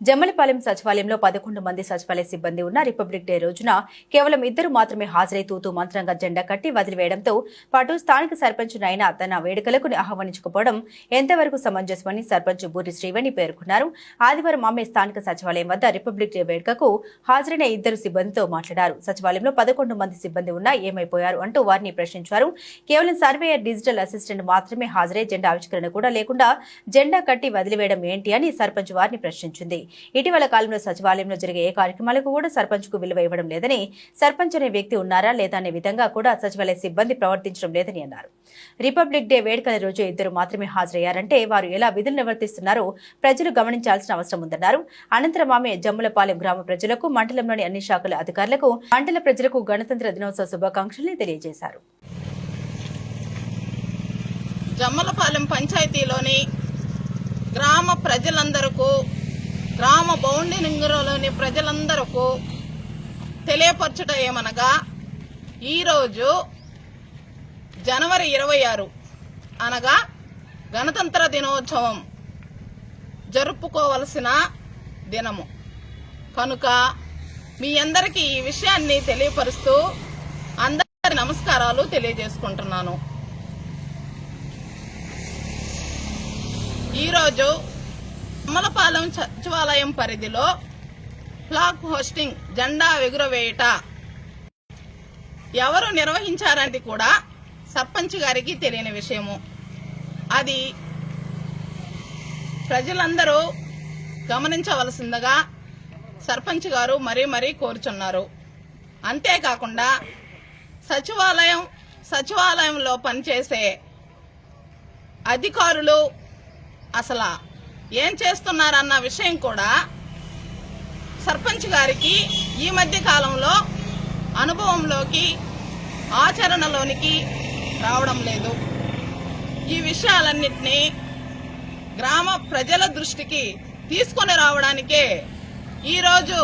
జమ్మలపాలెం సచివాలయంలో పదకొండు మంది సచివాలయ సిబ్బంది ఉన్న రిపబ్లిక్ డే రోజున కేవలం ఇద్దరు మాత్రమే హాజరై తూతూ మంత్రంగా జెండా కట్టి వదిలివేయడంతో పాటు స్థానిక సర్పంచ్ నైనా తన వేడుకలకు ఆహ్వానించకపోవడం ఎంతవరకు సమంజసమని సర్పంచ్ బూరి శ్రీవేణి పేర్కొన్నారు. ఆదివారం ఆమె స్థానిక సచివాలయం వద్ద రిపబ్లిక్ డే వేడుకకు హాజరైన ఇద్దరు సిబ్బందితో మాట్లాడారు. సచివాలయంలో పదకొండు మంది సిబ్బంది ఉన్నా ఏమైపోయారు అంటూ వారిని ప్రశ్నించారు. కేవలం సర్వేయర్ డిజిటల్ అసిస్టెంట్ మాత్రమే హాజరై జెండా ఆవిష్కరణ కూడా లేకుండా జెండా కట్టి వదిలివేయడం ఏంటి అని సర్పంచ్ వారిని ప్రశ్నించింది. ఇటీవల కాలంలో సచివాలయంలో జరిగే ఏ కార్యక్రమాలకు కూడా సర్పంచ్కు విలువ ఇవ్వడం లేదని సర్పంచ్ అనే వ్యక్తి ఉన్నారా లేదా అనే విధంగా కూడా సచివాలయ సిబ్బంది ప్రవర్తించడం లేదని అన్నారు. రిపబ్లిక్ డే వేడుకల రోజు ఇద్దరు మాత్రమే హాజరయ్యారంటే వారు ఎలా విధులు నిర్వర్తిస్తున్నారో ప్రజలు గమనించాల్సిన అవసరం ఉందన్నారు. అనంతరం ఆమె జమ్ములపాలెం గ్రామ ప్రజలకు మండలంలోని అన్ని శాఖల అధికారులకు మండల ప్రజలకు గణతంత్ర దినోత్సవ శుభాకాంక్షల్ని తెలియజేశారు. జమ్మలపాలెం పంచాయతీలోని గ్రామ ప్రజలందరకు గ్రామ బౌండరీలోని ప్రజలందరకు తెలియపరచుట ఏమనగా ఈరోజు జనవరి ఇరవై ఆరు అనగా గణతంత్ర దినోత్సవం జరుపుకోవలసిన దినము. కనుక మీ అందరికీ ఈ విషయాన్ని తెలియపరుస్తూ అందరి నమస్కారాలు తెలియజేసుకుంటున్నాను. ఈరోజు అమలపాలెం సచివాలయం పరిధిలో ఫ్లాగ్ హోస్టింగ్ జెండా ఎగురవేయుట. ఎవరు నిర్వహించారనేది కూడా సర్పంచ్ గారికి తెలియని విషయము. అది ప్రజలందరూ గమనించవలసిందిగా సర్పంచ్ గారు మరీ మరీ కోరుచున్నారు. అంతేకాకుండా సచివాలయం సచివాలయంలో పనిచేసే అధికారులు అసలు ఏం చేస్తున్నారన్న విషయం కూడా సర్పంచ్ గారికి ఈ మధ్య కాలంలో అనుభవంలోకి ఆచరణలోనికి రావడం లేదు. ఈ విషయాలన్నింటినీ గ్రామ ప్రజల దృష్టికి తీసుకొని రావడానికే ఈరోజు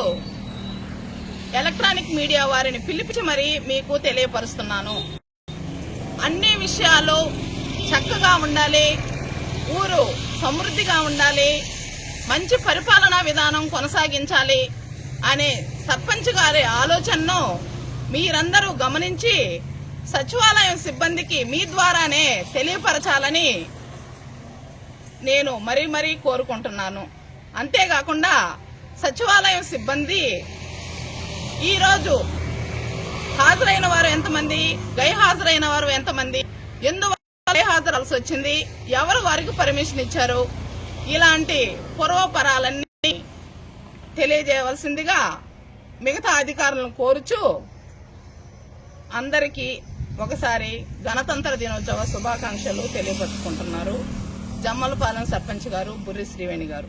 ఎలక్ట్రానిక్ మీడియా వారిని పిలిపించి మరీ మీకు తెలియపరుస్తున్నాను. అన్ని విషయాలు చక్కగా ఉండాలి. ఊరు సమృద్ధిగా ఉండాలి మంచి పరిపాలనా విధానం కొనసాగించాలి అనే సర్పంచ్ గారి ఆలోచనను మీరందరూ గమనించి సచివాలయం సిబ్బందికి మీ ద్వారానే తెలియపరచాలని నేను మరీ మరీ కోరుకుంటున్నాను. అంతేకాకుండా సచివాలయం సిబ్బంది ఈరోజు హాజరైన వారు ఎంతమంది గైహాజరైన వారు ఎంతమంది ఎందువల్ల హాజరాల్సి వచ్చింది ఎవరు వారికి పర్మిషన్ ఇచ్చారు? ఇలాంటి పూర్వపరాలన్నీ తెలియజేయవలసిందిగా మిగతా అధికారులను కోరుచు అందరికీ ఒకసారి గణతంత్ర దినోత్సవ శుభాకాంక్షలు తెలియపరుచుకుంటున్నారు. జమ్మలపాలెం సర్పంచ్ గారు బుర్రి శ్రీవేణి గారు.